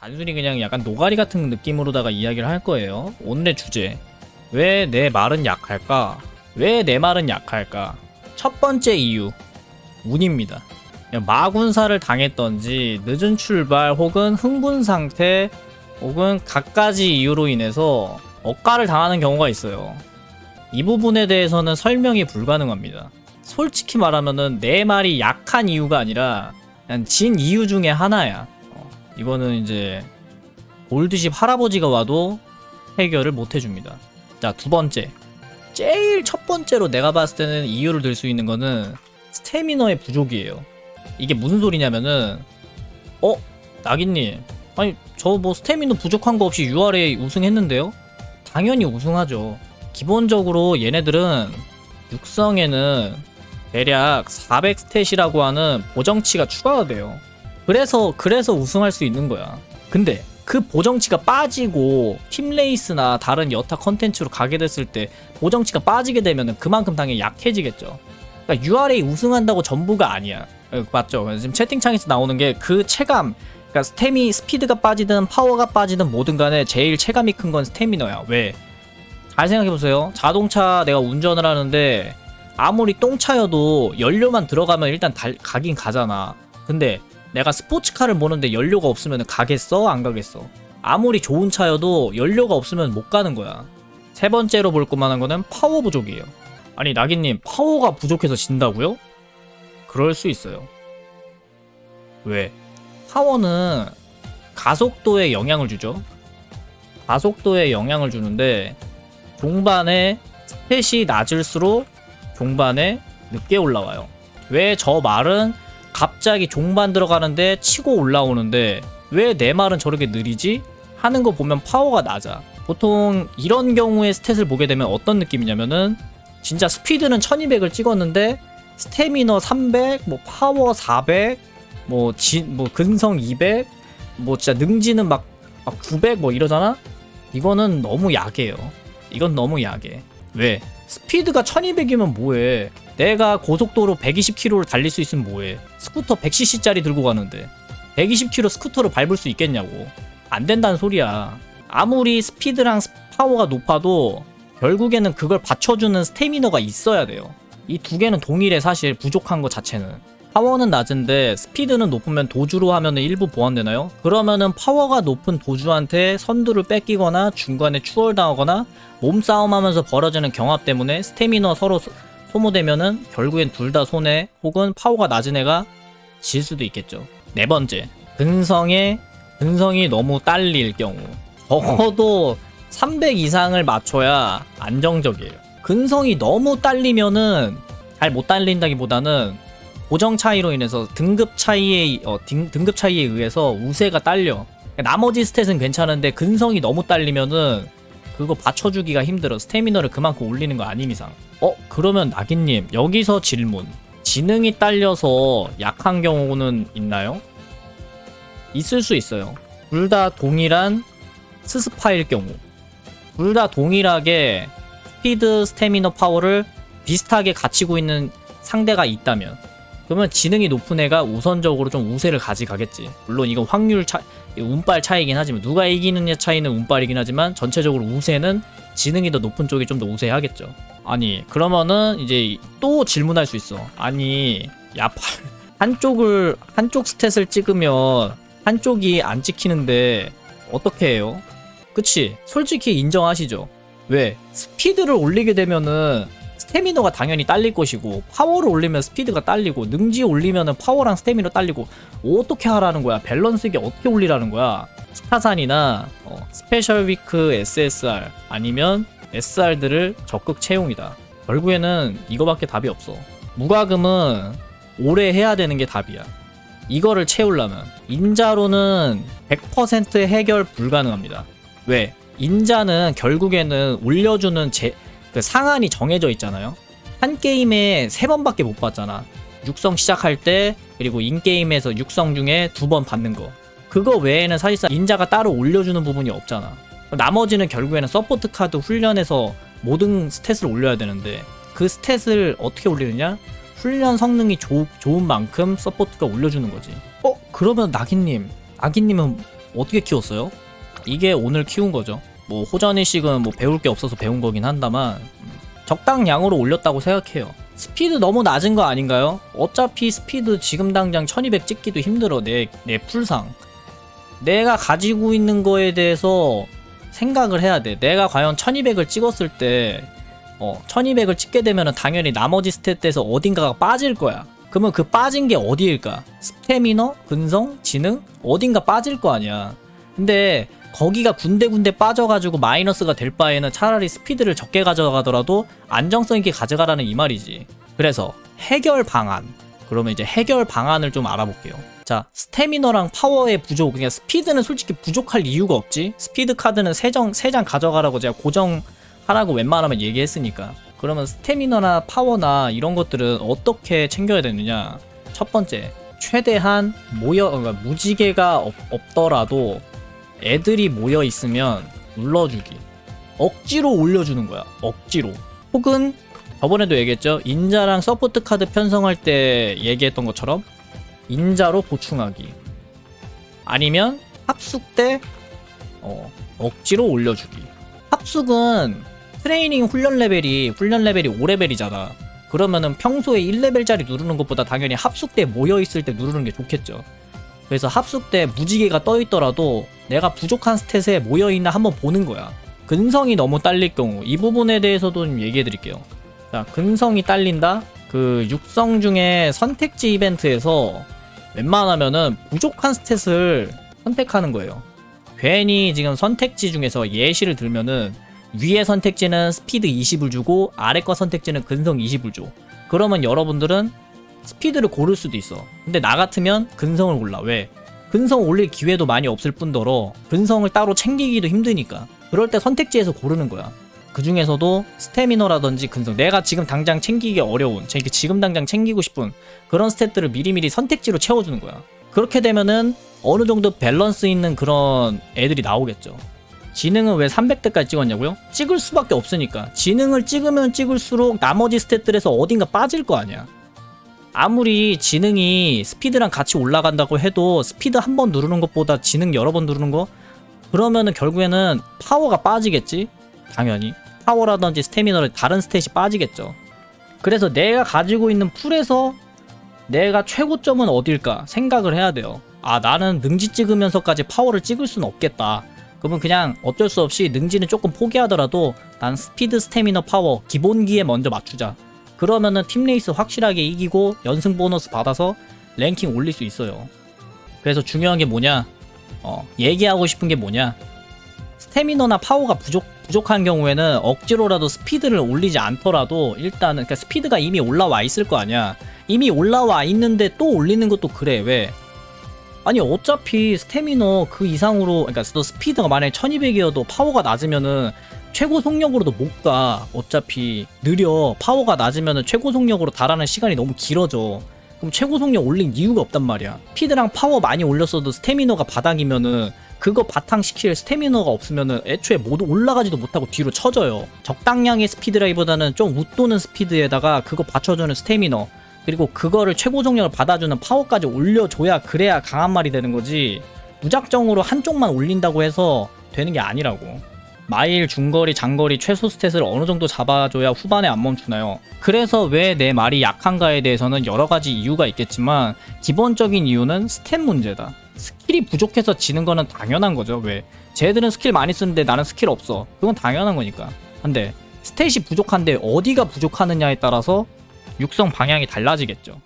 단순히 그냥 약간 노가리 같은 느낌으로다가 이야기를 할 거예요. 오늘의 주제. 왜 내 말은 약할까? 왜 내 말은 약할까? 첫 번째 이유. 운입니다. 마군사를 당했던지 늦은 출발 혹은 흥분 상태 혹은 갖가지 이유로 인해서 억가를 당하는 경우가 있어요. 이 부분에 대해서는 설명이 불가능합니다. 솔직히 말하면은 내 말이 약한 이유가 아니라 그냥 진 이유 중에 하나야. 어, 이거는 이제 골드십 할아버지가 와도 해결을 못 해줍니다. 자, 두 번째. 제일 첫 번째로 내가 봤을 때는 이유를 들 수 있는 거는 스태미너의 부족이에요. 이게 무슨 소리냐면은, 어? 나기님. 아니, 저 뭐 스태미너 부족한 거 없이 URA 우승했는데요? 당연히 우승하죠. 기본적으로 얘네들은 육성에는 대략 400 스탯이라고 하는 보정치가 추가가 돼요. 그래서 그래서 우승할 수 있는 거야. 근데 그 보정치가 빠지고 팀 레이스나 다른 여타 컨텐츠로 가게 됐을 때 보정치가 빠지게 되면 그만큼 당연히 약해지겠죠. 그러니까 URA 우승한다고 전부가 아니야. 어, 맞죠? 지금 채팅창에서 나오는 게 그 체감. 그러니까 스태미 스피드가 빠지든 파워가 빠지든 뭐든 간에 제일 체감이 큰 건 스태미너야. 왜? 잘 생각해 보세요. 자동차 내가 운전을 하는데 아무리 똥차여도 연료만 들어가면 일단 달, 가긴 가잖아. 근데 내가 스포츠카를 모는데 연료가 없으면 가겠어? 안 가겠어? 아무리 좋은 차여도 연료가 없으면 못 가는 거야. 세 번째로 볼 것만한 거는 파워 부족이에요. 아니 나기님 파워가 부족해서 진다고요? 그럴 수 있어요. 왜? 파워는 가속도에 영향을 주죠. 가속도에 영향을 주는데 종반에 스탯이 낮을수록 종반에 늦게 올라와요. 왜 저 말은 갑자기 종반 들어가는데 치고 올라오는데 왜 내 말은 저렇게 느리지? 하는 거 보면 파워가 낮아. 보통 이런 경우에 스탯을 보게 되면 어떤 느낌이냐면은 진짜 스피드는 1200을 찍었는데 스태미너 300, 뭐 파워 400, 뭐, 진, 뭐 근성 200, 뭐 진짜 능지는 막, 막 900 뭐 이러잖아? 이거는 너무 약해요. 이건 너무 약해. 왜? 스피드가 1200이면 뭐해? 내가 고속도로 120km를 달릴 수 있으면 뭐해? 스쿠터 100cc짜리 들고 가는데 120km 스쿠터를 밟을 수 있겠냐고. 안 된다는 소리야. 아무리 스피드랑 스- 파워가 높아도 결국에는 그걸 받쳐주는 스태미너가 있어야 돼요. 이 두 개는 동일해 사실 부족한 것 자체는. 파워는 낮은데 스피드는 높으면 도주로 하면은 일부 보완되나요? 그러면은 파워가 높은 도주한테 선두를 뺏기거나 중간에 추월당하거나 몸싸움하면서 벌어지는 경합 때문에 스태미너 서로 소- 소모되면은 결국엔 둘 다 손해 혹은 파워가 낮은 애가 질 수도 있겠죠. 네 번째, 근성에 근성이 너무 딸릴 경우 적어도 300 이상을 맞춰야 안정적이에요. 근성이 너무 딸리면은 잘 못 딸린다기보다는 고정 차이로 인해서 등급 차이에 어, 등, 등급 차이에 의해서 우세가 딸려. 나머지 스탯은 괜찮은데 근성이 너무 딸리면은 그거 받쳐주기가 힘들어. 스태미너를 그만큼 올리는 거 아닌 이상. 어 그러면 나기님 여기서 질문. 지능이 딸려서 약한 경우는 있나요? 있을 수 있어요. 둘 다 동일한 스스파일 경우. 둘 다 동일하게 스피드, 스태미너 파워를 비슷하게 갖추고 있는 상대가 있다면 그러면 지능이 높은 애가 우선적으로 좀 우세를 가져가겠지. 물론 이건 확률 차, 운빨 차이긴 하지만 누가 이기느냐 차이는 운빨이긴 하지만 전체적으로 우세는 지능이 더 높은 쪽이 좀 더 우세하겠죠. 아니 그러면은 이제 또 질문할 수 있어. 아니 야팔 한쪽을 한쪽 스탯을 찍으면 한쪽이 안 찍히는데 어떻게 해요? 그치? 솔직히 인정하시죠? 왜? 스피드를 올리게 되면은 스태미너가 당연히 딸릴 것이고 파워를 올리면 스피드가 딸리고 능지 올리면은 파워랑 스태미너 딸리고 어떻게 하라는 거야? 밸런스게 어떻게 올리라는 거야? 스타산이나 어, 스페셜 위크 SSR 아니면 SR들을 적극 채용이다. 결국에는 이거밖에 답이 없어. 무과금은 오래 해야 되는 게 답이야. 이거를 채우려면 인자로는 100% 해결 불가능합니다. 왜? 인자는 결국에는 올려주는 제, 그 상한이 정해져 있잖아요. 한 게임에 세 번밖에 못 받잖아. 육성 시작할 때 그리고 인 게임에서 육성 중에 두 번 받는 거. 그거 외에는 사실상 인자가 따로 올려주는 부분이 없잖아. 나머지는 결국에는 서포트 카드 훈련에서 모든 스탯을 올려야 되는데 그 스탯을 어떻게 올리느냐? 훈련 성능이 좋, 좋은 만큼 서포트가 올려주는 거지. 어? 그러면 나기님, 아기님은 어떻게 키웠어요? 이게 오늘 키운 거죠. 뭐 호전일식은 뭐 배울 게 없어서 배운 거긴 한다만 음, 적당량으로 올렸다고 생각해요. 스피드 너무 낮은 거 아닌가요? 어차피 스피드 지금 당장 1200 찍기도 힘들어 내, 내 풀상 내가 가지고 있는 거에 대해서 생각을 해야 돼 내가 과연 1200을 찍었을 때 어, 1200을 찍게 되면 당연히 나머지 스탯에서 어딘가가 빠질 거야 그러면 그 빠진 게 어디일까? 스태미너? 근성? 지능? 어딘가 빠질 거 아니야 근데 거기가 군데군데 빠져가지고 마이너스가 될 바에는 차라리 스피드를 적게 가져가더라도 안정성 있게 가져가라는 이 말이지. 그래서 해결 방안. 그러면 이제 해결 방안을 좀 알아볼게요. 자, 스태미너랑 파워의 부족. 그냥 스피드는 솔직히 부족할 이유가 없지. 스피드 카드는 세장 세장 가져가라고 제가 고정하라고 웬만하면 얘기했으니까. 그러면 스태미너나 파워나 이런 것들은 어떻게 챙겨야 되느냐? 첫 번째, 최대한 모여 그러니까 무지개가 없, 없더라도 애들이 모여 있으면 눌러주기. 억지로 올려주는 거야. 억지로. 혹은 저번에도 얘기했죠. 인자랑 서포트 카드 편성할 때 얘기했던 것처럼 인자로 보충하기. 아니면 합숙 때 어, 억지로 올려주기. 합숙은 트레이닝 훈련 레벨이 훈련 레벨이 5레벨이잖아. 그러면은 평소에 1레벨짜리 누르는 것보다 당연히 합숙 때 모여 있을 때 누르는 게 좋겠죠. 그래서 합숙 때 무지개가 떠 있더라도 내가 부족한 스탯에 모여 있나 한번 보는 거야. 근성이 너무 딸릴 경우 이 부분에 대해서도 좀 얘기해 드릴게요. 자, 근성이 딸린다. 그 육성 중에 선택지 이벤트에서 웬만하면은 부족한 스탯을 선택하는 거예요. 괜히 지금 선택지 중에서 예시를 들면은 위에 선택지는 스피드 20을 주고 아래 거 선택지는 근성 20을 줘. 그러면 여러분들은 스피드를 고를 수도 있어. 근데 나 같으면 근성을 골라. 왜? 근성 올릴 기회도 많이 없을 뿐더러 근성을 따로 챙기기도 힘드니까. 그럴 때 선택지에서 고르는 거야. 그 중에서도 스태미너라든지 근성, 내가 지금 당장 챙기기 어려운, 제- 지금 당장 챙기고 싶은 그런 스탯들을 미리미리 선택지로 채워주는 거야. 그렇게 되면은 어느 정도 밸런스 있는 그런 애들이 나오겠죠. 지능은 왜 300대까지 찍었냐고요? 찍을 수밖에 없으니까. 지능을 찍으면 찍을수록 나머지 스탯들에서 어딘가 빠질 거 아니야. 아무리 지능이 스피드랑 같이 올라간다고 해도 스피드 한 번 누르는 것보다 지능 여러 번 누르는 거 그러면은 결국에는 파워가 빠지겠지 당연히 파워라든지 스태미너를 다른 스탯이 빠지겠죠 그래서 내가 가지고 있는 풀에서 내가 최고점은 어딜까 생각을 해야 돼요 아 나는 능지 찍으면서까지 파워를 찍을 수는 없겠다 그러면 그냥 어쩔 수 없이 능지는 조금 포기하더라도 난 스피드 스태미너 파워 기본기에 먼저 맞추자 그러면은 팀 레이스 확실하게 이기고 연승 보너스 받아서 랭킹 올릴 수 있어요. 그래서 중요한 게 뭐냐? 어, 얘기하고 싶은 게 뭐냐? 스태미너나 파워가 부족 부족한 경우에는 억지로라도 스피드를 올리지 않더라도 일단은 그러니까 스피드가 이미 올라와 있을 거 아니야. 이미 올라와 있는데 또 올리는 것도 그래. 왜? 아니 어차피 스태미너 그 이상으로 그러니까 또 스피드가 만약에 1200이어도 파워가 낮으면은 최고 속력으로도 못 가. 어차피 느려. 파워가 낮으면 최고 속력으로 달하는 시간이 너무 길어져. 그럼 최고 속력 올린 이유가 없단 말이야. 피드랑 파워 많이 올렸어도 스태미너가 바닥이면은 그거 바탕 시킬 스태미너가 없으면은 애초에 모두 올라가지도 못하고 뒤로 쳐져요. 적당량의 스피드라기보다는 좀 웃도는 스피드에다가 그거 받쳐주는 스태미너 그리고 그거를 최고 속력을 받아주는 파워까지 올려줘야 그래야 강한 말이 되는 거지. 무작정으로 한쪽만 올린다고 해서 되는 게 아니라고. 마일, 중거리, 장거리 최소 스탯을 어느 정도 잡아줘야 후반에 안 멈추나요? 그래서 왜 내 말이 약한가에 대해서는 여러 가지 이유가 있겠지만 기본적인 이유는 스탯 문제다. 스킬이 부족해서 지는 거는 당연한 거죠. 왜? 쟤들은 스킬 많이 쓰는데 나는 스킬 없어. 그건 당연한 거니까. 근데 스탯이 부족한데 어디가 부족하느냐에 따라서 육성 방향이 달라지겠죠.